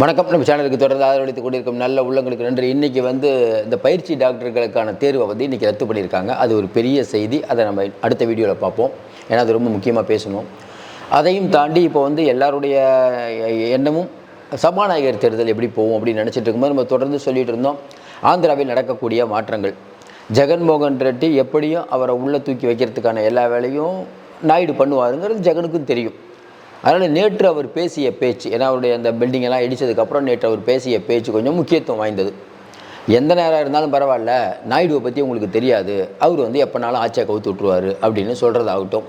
வணக்கம். நம்ம சேனலுக்கு தொடர்ந்து ஆதரவளித்து கொண்டிருக்கும் நல்ல உள்ளங்களுக்கு நன்றி. இன்றைக்கி வந்து இந்த பயிற்சி டாக்டர்களுக்கான தேர்வை வந்து இன்றைக்கி ரத்து பண்ணியிருக்காங்க. அது ஒரு பெரிய செய்தி. அதை நம்ம அடுத்த வீடியோவில் பார்ப்போம். ஏன்னா அது ரொம்ப முக்கியமாக பேசணும். அதையும் தாண்டி இப்போ வந்து எல்லாருடைய எண்ணமும் சபாநாயகர் தேர்தல் எப்படி போகும் அப்படின்னு நினச்சிட்டு இருக்கும்போது நம்ம தொடர்ந்து சொல்லிட்டு இருந்தோம். ஆந்திராவில் நடக்கக்கூடிய மாற்றங்கள். ஜெகன்மோகன் ரெட்டி எப்படியும் அவரை உள்ளே தூக்கி வைக்கிறதுக்கான எல்லா வேலையும் நாயுடு பண்ணுவாருங்கிறது ஜெகனுக்கும் தெரியும். அதனால் நேற்று அவர் பேசிய பேச்சு ஏன்னா அவருடைய அந்த பில்டிங் எல்லாம் இடித்ததுக்கப்புறம் நேற்று அவர் பேசிய பேச்சு கொஞ்சம் முக்கியத்துவம் வாய்ந்தது. எந்த நேரம் இருந்தாலும் பரவாயில்ல நாயுடுவை பற்றி உங்களுக்கு தெரியாது அவர் வந்து எப்போனாலும் ஆட்சியை கவுத்து விட்ருவார் அப்படின்னு சொல்கிறதாகட்டும்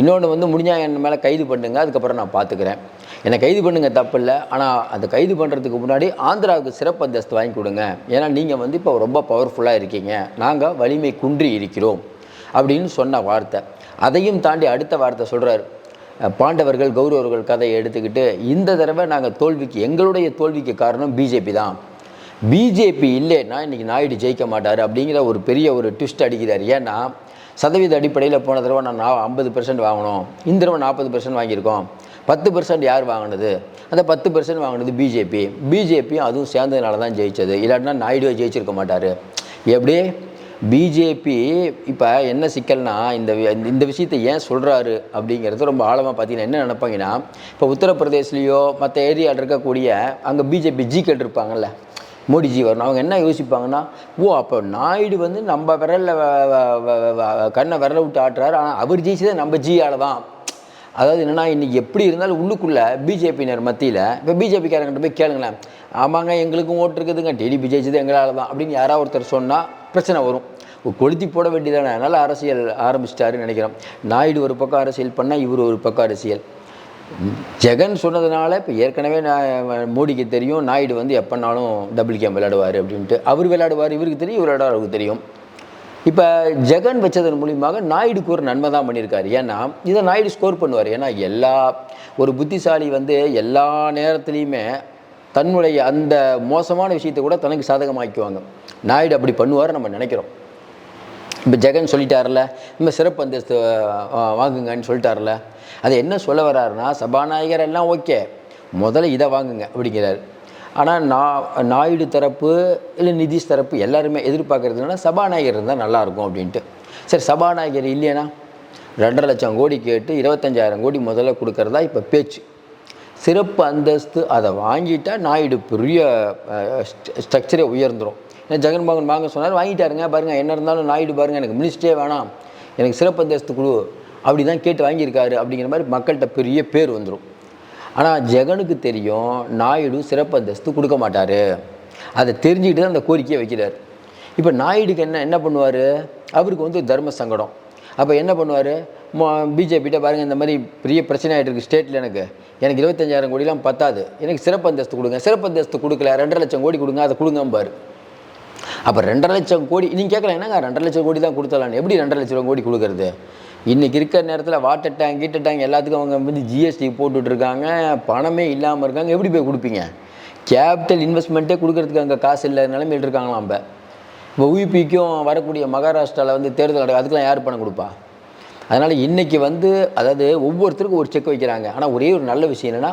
இன்னொன்று வந்து முடிஞ்சால் என் மேலே கைது பண்ணுங்க அதுக்கப்புறம் நான் பார்த்துக்கிறேன் என்னை கைது பண்ணுங்க தப்பு இல்லை ஆனால் அந்த கைது பண்ணுறதுக்கு முன்னாடி ஆந்திராவுக்கு சிறப்பு அந்தஸ்து வாங்கி கொடுங்க. ஏன்னா நீங்கள் வந்து இப்போ ரொம்ப பவர்ஃபுல்லாக இருக்கீங்க நாங்கள் வலிமை குன்றி இருக்கிறோம் அப்படின்னு சொன்ன வார்த்தை. அதையும் தாண்டி அடுத்த வார்த்தை சொல்கிறார் பாண்டவர்கள் கௌரவர்கள் கதையை எடுத்துக்கிட்டு இந்த தடவை நாங்கள் தோல்விக்கு எங்களுடைய தோல்விக்கு காரணம் பிஜேபி தான். பிஜேபி இல்லைன்னா இன்றைக்கி நாயுடு ஜெயிக்க மாட்டார் அப்படிங்கிற ஒரு பெரிய ஒரு ட்விஸ்ட் அடிக்கிறார். ஏன்னா சதவீத அடிப்படையில் போன தடவை நான் ஐம்பது பெர்சன்ட் வாங்கினோம். இந்த தடவை நாற்பது பெர்சன்ட் வாங்கியிருக்கோம். பத்து பெர்சன்ட் யார் வாங்கினது? அந்த பத்து பெர்சன்ட் வாங்கினது பிஜேபி பிஜேபியும் அதுவும் சேர்ந்ததுனால தான் ஜெயிச்சது. இல்லாட்டினா நாயுடுவே ஜெயிச்சிருக்க மாட்டார். எப்படி? பிஜேபி இப்போ என்ன சிக்கல்னா இந்த வி- இந்த விஷயத்தை ஏன் சொல்கிறாரு அப்படிங்கிறது ரொம்ப ஆழமாக பார்த்தீங்கன்னா என்ன நினைப்பாங்கன்னா இப்போ உத்தரப்பிரதேஷ்லேயோ மற்ற ஏரியாவில் இருக்கக்கூடிய அங்கே பிஜேபி ஜிக்கள் இருப்பாங்கல்ல மோடிஜி வரணும் அவங்க என்ன யோசிப்பாங்கன்னா ஓ அப்போ நாயுடு வந்து நம்ம விரலில் கண்ணை விரல விட்டு ஆட்டுறாரு ஆனால் அவர் ஜெயிச்சது நம்ம ஜி தான். அதாவது என்னென்னா இன்றைக்கி எப்படி இருந்தாலும் உள்ளுக்குள்ளே பிஜேபியினர் மத்தியில் இப்போ பிஜேபிக்காரங்கிட்ட போய் கேளுங்களேன் ஆமாங்க எங்களுக்கும் ஓட்டு இருக்குதுங்க டிடிபி ஜெயிச்சது எங்களால் தான் அப்படின்னு யாராவது ஒருத்தர் சொன்னால் பிரச்சனை வரும். கொளுத்தி போட வேண்டியதானே அதனால் அரசியல் ஆரம்பிச்சிட்டாருன்னு நினைக்கிறோம். நாயுடு ஒரு பக்கம் அரசியல் பண்ணால் இவர் ஒரு பக்கம் அரசியல். ஜெகன் சொன்னதுனால இப்போ ஏற்கனவே நான் மோடிக்கு தெரியும் நாயுடு வந்து எப்போனாலும் டபுள் கேம் விளையாடுவார் அப்படின்ட்டு. அவர் விளையாடுவார் இவருக்கு தெரியும் இவர் விளையாடுவார் அவருக்கு தெரியும். இப்போ ஜெகன் வச்சதன் மூலியமாக நாயுடுக்கு ஒரு நன்மை தான் பண்ணியிருக்காரு. ஏன்னா இதை நாயுடு ஸ்கோர் பண்ணுவார். ஏன்னா எல்லா ஒரு புத்திசாலி வந்து எல்லா நேரத்துலையுமே தன்னுடைய அந்த மோசமான விஷயத்தை கூட தனக்கு சாதகமாக்குவாங்க நாயுடு அப்படி பண்ணுவார் நம்ம நினைக்கிறோம். இப்போ ஜெகன் சொல்லிட்டார்ல இந்த சிறப்பு அந்தஸ்து வாங்குங்கன்னு சொல்லிட்டார்ல அது என்ன சொல்ல வர்றாருன்னா சபாநாயகர் எல்லாம் ஓகே முதல்ல இதை வாங்குங்க அப்படிங்கிறார். ஆனால் நா நாயுடு தரப்பு இல்லை நிதிஷ் தரப்பு எல்லாருமே எதிர்பார்க்கறதுனா சபாநாயகர் இருந்தால் நல்லாயிருக்கும் அப்படின்ட்டு. சரி சபாநாயகர் இல்லையா ரெண்டரை லட்சம் கோடி கேட்டு இருபத்தஞ்சாயிரம் கோடி முதல்ல கொடுக்கறதா இப்போ பேச்சு. சிறப்பு அந்தஸ்து அதை வாங்கிட்டால் நாயுடு பெரிய ஸ்ட்ரக்சரே உயர்ந்துடும் ஜெகன்மோகன் வாங்க சொன்னார் வாங்கிட்டாருங்க பாருங்கள் என்ன இருந்தாலும் நாயுடு பாருங்கள் எனக்கு மினிஸ்டரே வேணாம் எனக்கு சிறப்பு அந்தஸ்து குழு அப்படி தான் கேட்டு வாங்கியிருக்காரு அப்படிங்கிற மாதிரி மக்கள்கிட்ட பெரிய பேர் வந்துடும் ஆனால் ஜெகனுக்கு தெரியும் நாயுடு சிறப்பு அந்தஸ்து கொடுக்க மாட்டார். அதை தெரிஞ்சுக்கிட்டு தான் அந்த கோரிக்கையை வைக்கிறார். இப்போ நாயுடுக்கு என்ன என்ன பண்ணுவார்? அவருக்கு வந்து தர்ம சங்கடம். அப்போ என்ன பண்ணுவார்? பிஜேபிகிட்ட பாருங்கள் இந்த மாதிரி பெரிய பிரச்சனை ஆகிட்டு இருக்குது ஸ்டேட்டில் எனக்கு. எனக்கு இருபத்தஞ்சாயிரம் கோடிலாம் பத்தாது. எனக்கு சிறப்பு அந்தஸ்து கொடுங்க. சிறப்பு அந்தஸ்து கொடுக்கல ரெண்டரை லட்சம் கோடி கொடுங்க அதை கொடுங்கம்பார். அப்போ ரெண்டரை லட்சம் கோடி நீங்கள் கேட்கலாம் என்னங்க ரெண்டரை லட்சம் கோடி தான் கொடுத்தலான்னு எப்படி ரெண்டரை லட்சம் கோடி கொடுக்குறது? இன்றைக்கி இருக்கிற நேரத்தில் வாட்டர் டேங்க் கீட்டர் டேங்க் எல்லாத்துக்கும் அவங்க வந்து ஜிஎஸ்டி போட்டுட்ருக்காங்க பணமே இல்லாமல் இருக்காங்க. எப்படி போய் கொடுப்பீங்க? கேபிட்டல் இன்வெஸ்ட்மெண்ட்டே கொடுக்கறதுக்கு அங்கே காசு இல்லை நிலைமையில் இருக்காங்களாம் இப்போ. இப்போ உயிபிக்கும் வரக்கூடிய மகாராஷ்டிராவில் வந்து தேர்தல் நடக்கும் அதுக்கெல்லாம் யார் பணம் கொடுப்பா? அதனால் இன்றைக்கி வந்து அதாவது ஒவ்வொருத்தருக்கும் ஒரு செக் வைக்கிறாங்க. ஆனால் ஒரே ஒரு நல்ல விஷயம் என்னென்னா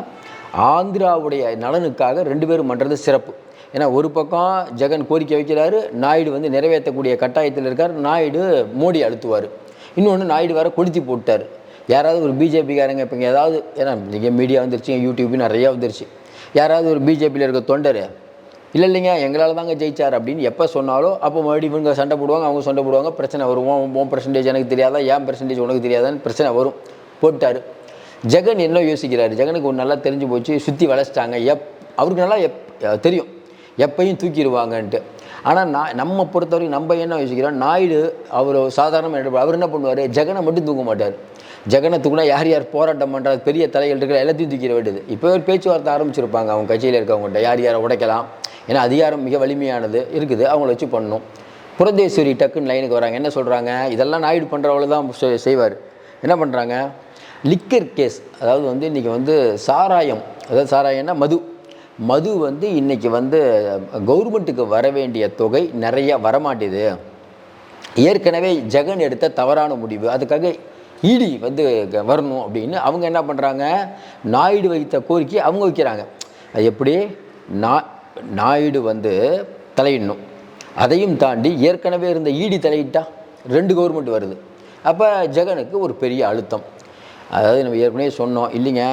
ஆந்திராவுடைய நலனுக்காக ரெண்டு பேரும் பண்ணுறது சிறப்பு. ஏன்னா ஒரு பக்கம் ஜெகன் கோரிக்கை வைக்கிறாரு நாயுடு வந்து நிறைவேற்றக்கூடிய கட்டாயத்தில் இருக்கார் நாயுடு மோடி அழுத்துவார். இன்னொன்று நாயுடு வேற கொளுத்தி போட்டார். யாராவது ஒரு பிஜேபிக்காரங்க இப்போ இங்கே ஏதாவது ஏன்னா நீங்கள் மீடியா வந்துருச்சு யூடியூப் நிறையா வந்துருச்சு. யாராவது ஒரு பிஜேபியில் இருக்க தொண்டர் இல்லை இல்லைங்க எங்களால் தாங்க ஜெயிச்சார் அப்படின்னு எப்போ சொன்னாலும் அப்போ மறுபடியும் இவங்க சண்டை போடுவாங்க அவங்க சண்டை போடுவாங்க பிரச்சனை வரும். உன் பர்சன்டேஜ் எனக்கு தெரியாதா? ஏன் பர்சன்டேஜ் உனக்கு தெரியாதான்னு பிரச்சனை வரும். போட்டார். ஜெகன் என்ன யோசிக்கிறாரு? ஜெகனுக்கு ஒன்று நல்லா தெரிஞ்சு போச்சு சுற்றி வளைச்சிட்டாங்க எப் அவருக்கு நல்லா எப் தெரியும். எப்பையும் தூக்கிடுவாங்கன்ட்டு. ஆனால் நான் நம்ம பொறுத்தவரைக்கும் நம்ம என்ன யோசிக்கிறோம்? நாயுடு அவர் சாதாரணமாக அவர் என்ன பண்ணுவார்? ஜெகனை மட்டும் தூக்க மாட்டார். ஜெகனை தூக்குனா யார் யார் போராட்டம் பண்ணுறது பெரிய தலைகள் இருக்கிற எல்லாத்தையும் தூக்கிட வேண்டியது. இப்போ ஒரு பேச்சுவார்த்தை ஆரம்பிச்சிருப்பாங்க அவங்க கட்சியில் இருக்கவங்கள்ட்ட யார் யாரை உடைக்கலாம்? ஏன்னா அதிகாரம் மிக வலிமையானது இருக்குது. அவங்கள வச்சு பண்ணணும். புரந்தேஸ்வரி டக்குன்னு லைனுக்கு வராங்க. என்ன சொல்கிறாங்க இதெல்லாம் நாயுடு பண்ணுறவள தான் செய்வார். என்ன பண்ணுறாங்க லிக்கர் கேஸ் அதாவது வந்து இன்றைக்கி வந்து சாராயம். அதாவது சாராயம்னா மது. மது வந்து இன்றைக்கி வந்து கவர்மெண்ட்டுக்கு வர வேண்டிய தொகை நிறைய வரமாட்டேது. ஏற்கனவே ஜெகன் எடுத்த தவறான முடிவு. அதுக்காக இடி வந்து க- வரணும் அப்படின்னு அவங்க என்ன பண்ணுறாங்க நாயுடு வைத்த கோரிக்கை அவங்க வைக்கிறாங்க. அது எப்படி? நா நாயுடு வந்து தலையிடணும். அதையும் தாண்டி ஏற்கனவே இருந்த ஈடி தலையிட்டா ரெண்டு கவர்மெண்ட் வருது. அப்போ ஜெகனுக்கு ஒரு பெரிய அழுத்தம். அதாவது நம்ம ஏற்கனவே சொன்னோம் இல்லைங்க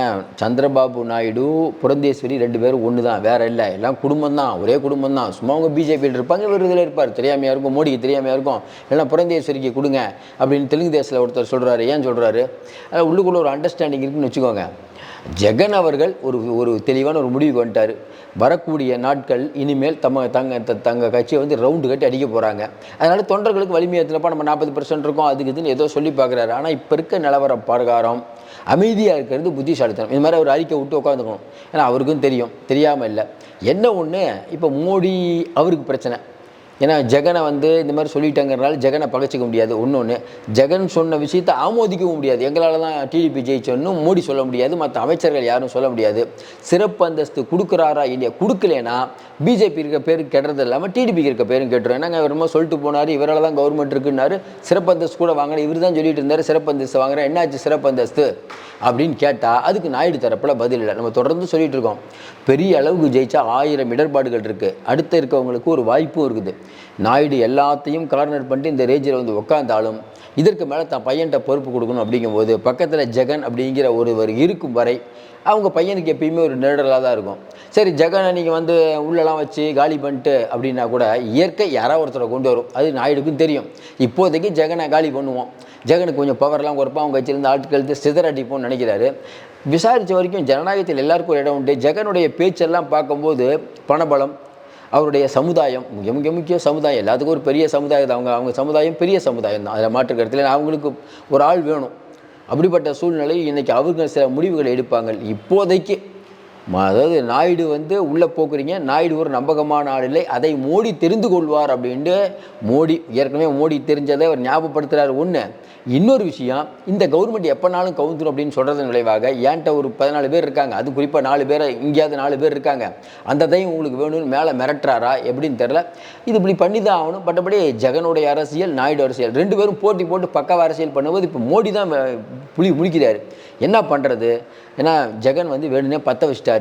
சந்திரபாபு நாயுடு புரந்தேஸ்வரி ரெண்டு பேரும் ஒன்று தான் வேறு இல்லை. எல்லாம் குடும்பம் தான் ஒரே குடும்பம் தான் சும்மா அவங்க பிஜேபியில் இருப்பாங்க இவர் இதில் இருப்பார். தெரியாமையாக இருக்கும் மோடிக்கு தெரியாமையாக இருக்கும். இல்லைன்னா புரந்தேஸ்வரிக்கு கொடுங்க அப்படின்னு தெலுங்கு தேசத்தில் ஒருத்தர் சொல்கிறாரு ஏன் சொல்கிறாரு உள்ளுக்குள்ளே ஒரு அண்டர்ஸ்டாண்டிங் இருக்குன்னு வச்சுக்கோங்க. ஜெகன் அவர்கள் ஒரு ஒரு தெளிவான ஒரு முடிவுக்கு வந்துட்டார். வரக்கூடிய நாட்கள் இனிமேல் தம்ம தங்க த- தங்க கட்சியை வந்து ரவுண்டு கட்டி அடிக்க போகிறாங்க அதனால் தொண்டர்களுக்கு வலிமை நம்ம நாற்பது பர்சன்ட் இருக்கோம் அதுக்கு இதுன்னு ஏதோ சொல்லி பார்க்குறாரு. ஆனால் இப்போ இருக்க நிலவர பிரகாரம் அமைதியாக இருக்கிறது புத்திசாலித்தனம். இது மாதிரி அவர் அறிக்கை விட்டு உட்காந்துக்கணும் ஏன்னா அவருக்கும் தெரியும். தெரியாமல் இல்லை. என்ன ஒன்று இப்போ மோடி அவருக்கு பிரச்சனை. ஏன்னா ஜெகனை வந்து இந்த மாதிரி சொல்லிட்டாங்கிறனால ஜெகனை பகைச்சிக்க முடியாது. ஒன்று ஒன்று ஜெகன் சொன்ன விஷயத்தை ஆமோதிக்கவும் முடியாது. எங்களால் தான் டிடிபி ஜெயிச்சோன்னு மோடி சொல்ல முடியாது. மற்ற அமைச்சர்கள் யாரும் சொல்ல முடியாது. சிறப்பு அந்தஸ்து கொடுக்குறாரா இல்லையா? கொடுக்கலனா பிஜேபி இருக்க பேர் கெடுறது இல்லாமல் டிடிபிக்கு இருக்க பேரும் கேட்டுரும். என்னங்க இவர் சொல்லிட்டு போனார் இவரால் தான் கவர்மெண்ட் இருக்குன்னாரு. சிறப்பு அந்தஸ்து கூட வாங்கின இவர் தான் சொல்லிட்டு இருந்தார் சிறப்பு அந்தஸ்து வாங்குறேன். என்னாச்சு சிறப்பு அந்தஸ்து? அப்படின்னு கேட்டால் அதுக்கு நாயுடு தரப்பில் பதில் இல்லை. நம்ம தொடர்ந்து சொல்லிட்டு இருக்கோம். பெரிய அளவுக்கு ஜெயிச்சா ஆயிரம் இடர்பாடுகள் இருக்குது அடுத்த இருக்கவங்களுக்கு ஒரு வாய்ப்பும் இருக்குது. நாயுடு எல்லாத்தையும் கார்னர் பண்ணிட்டு இந்த ரேஞ்சில் வந்து உட்காந்தாலும் இதற்கு மேலே தான் பையன்கிட்ட பொறுப்பு கொடுக்கணும் அப்படிங்கும்போது பக்கத்தில் ஜெகன் அப்படிங்கிற ஒருவர் இருக்கும் வரை அவங்க பையனுக்கு எப்பயுமே ஒரு நெருடலாக தான் இருக்கும். சரி ஜெகனை நீங்கள் வந்து உள்ளெல்லாம் வச்சு காலி பண்ணிட்டு அப்படின்னா கூட இயற்கை யாராவது ஒருத்தரை கொண்டு வரும். அது நாயுடுக்கும் தெரியும். இப்போதைக்கு ஜெகனை காலி பண்ணுவோம். ஜெகனுக்கு கொஞ்சம் பவர்லாம் குறைப்பா அவங்க வச்சிருந்த ஆட்கள் சிதறடிப்போம்னு நினைக்கிறாரு. விசாரித்த வரைக்கும் ஜனநாயகத்தில் எல்லாருக்கும் ஒரு இடம் உண்டு. ஜெகனுடைய பேச்செல்லாம் பார்க்கும்போது பணபலம் அவருடைய சமுதாயம் மிக மிக முக்கிய சமுதாயம் எல்லாத்துக்கும் ஒரு பெரிய சமுதாயம் அவங்க அவங்க சமுதாயம் பெரிய சமுதாயம் தான். அதில் மாற்று கருத்தில் அவங்களுக்கு ஒரு ஆள் வேணும். அப்படிப்பட்ட சூழ்நிலை இன்றைக்கி அவங்க சில முடிவுகளை எடுப்பாங்க இப்போதைக்கு அதாவது நாயுடு வந்து உள்ளே போக்குறீங்க. நாயுடு ஒரு நம்பகமான ஆள் இல்லை. அதை மோடி தெரிந்து கொள்வார் அப்படின்ட்டு மோடி ஏற்கனவே மோடி தெரிஞ்சதை அவர் ஞாபகப்படுத்துகிறார் ஒன்று இன்னொரு விஷயம் இந்த கவர்மெண்ட் எப்போனாலும் கவுந்துரும் அப்படின்னு சொல்கிறதன் விளைவாக ஏன்ட்ட ஒரு பதினாலு பேர் இருக்காங்க. அது குறிப்பாக நாலு பேர் இங்கேயாவது நாலு பேர் இருக்காங்க. அந்த தையும் உங்களுக்கு வேணும்னு மேலே மிரட்டுறாரா எப்படின்னு தெரில இது இப்படி பண்ணி தான் ஆகணும் பட்டபடி ஜெகனுடைய அரசியல் நாயுடு அரசியல் ரெண்டு பேரும் போட்டி போட்டு பக்காவ அரசியல் பண்ணும்போது இப்போ மோடி தான் புளி புலி என்ன பண்ணுறது ஏன்னா ஜெகன் வந்து வேணும்னே பற்ற வச்சுட்டார்.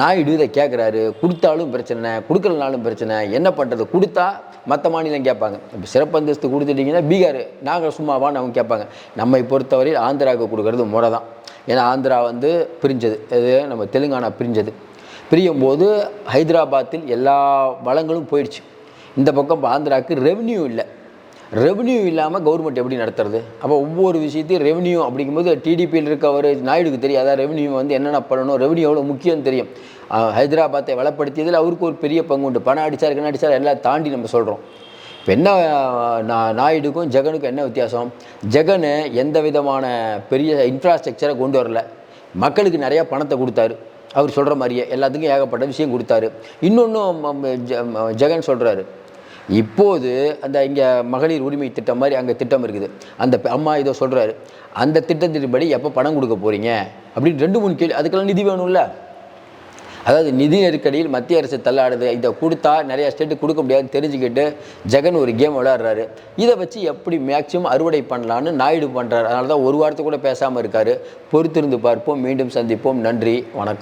நாயுடு இதை கேட்குறாரு கொடுத்தாலும் பிரச்சனை கொடுக்கலனாலும் பிரச்சனை என்ன பண்ணுறது கொடுத்தா மற்ற மாநிலம் கேட்பாங்க. இப்போ சிறப்பு அந்தஸ்து கொடுத்துட்டீங்கன்னா பீகார் நாங்கள் சும்மாவான்னு அவங்க கேட்பாங்க. நம்மை பொறுத்தவரையில் ஆந்திராவுக்கு கொடுக்கறது முறை தான் ஏன்னா ஆந்திரா வந்து பிரிஞ்சது. இது நம்ம தெலுங்கானா பிரிஞ்சது. பிரியும் போது ஹைதராபாத்தில் எல்லா வளங்களும் போயிடுச்சு. இந்த பக்கம் இப்போ ஆந்திராவுக்கு ரெவன்யூ இல்லை. ரெவன்யூ இல்லாமல் கவர்மெண்ட் எப்படி நடத்துறது? அப்போ ஒவ்வொரு விஷயத்தையும் ரெவன்யூ அப்படிங்கும்போது டிடிபியில் இருக்கவர் நாயுடுக்கு தெரியாதா ரெவன்யூ வந்து என்னென்ன பண்ணணும் ரெவன்யூ எவ்வளோ முக்கியம் தெரியும். ஹைதராபாத்தை வளப்படுத்தியதில் அவருக்கு ஒரு பெரிய பங்கு உண்டு. பணம் அடித்தார் என்ன அடித்தார் எல்லாம் தாண்டி நம்ம சொல்கிறோம் இப்போ என்ன நா- நாயுடுக்கும் ஜெகனுக்கும் என்ன வித்தியாசம்? ஜெகன் எந்த விதமான பெரிய இன்ஃப்ராஸ்ட்ரக்சரை கொண்டு வரல. மக்களுக்கு நிறையா பணத்தை கொடுத்தாரு. அவர் சொல்கிற மாதிரியே எல்லாத்துக்கும் ஏகப்பட்ட விஷயம் கொடுத்தாரு. இன்னொன்று ஜெகன் சொல்கிறாரு இப்போது அந்த இங்கே மகளிர் உரிமை திட்டம் மாதிரி அங்கே திட்டம் இருக்குது. அந்த அம்மா இதோ சொல்கிறாரு அந்த திட்டத்தின்படி எப்போ பணம் கொடுக்க போகிறீங்க அப்படின்னு ரெண்டு மூணு கேள்வி அதுக்கெல்லாம் நிதி வேணும்ல. அதாவது நிதி நெருக்கடியில் மத்திய அரசு தள்ளாடுது இதை கொடுத்தா நிறையா ஸ்டேட்டு கொடுக்க முடியாதுன்னு தெரிஞ்சுக்கிட்டு ஜெகன் ஒரு கேம் விளையாடுறாரு. இதை வச்சு எப்படி மேக்சிமம் அறுவடை பண்ணலான்னு நாயுடு பண்ணுறாரு அதனால தான் ஒரு வாரத்தை கூட பேசாமல் இருக்கார். பொறுத்திருந்து பார்ப்போம் மீண்டும் சந்திப்போம். நன்றி வணக்கம்.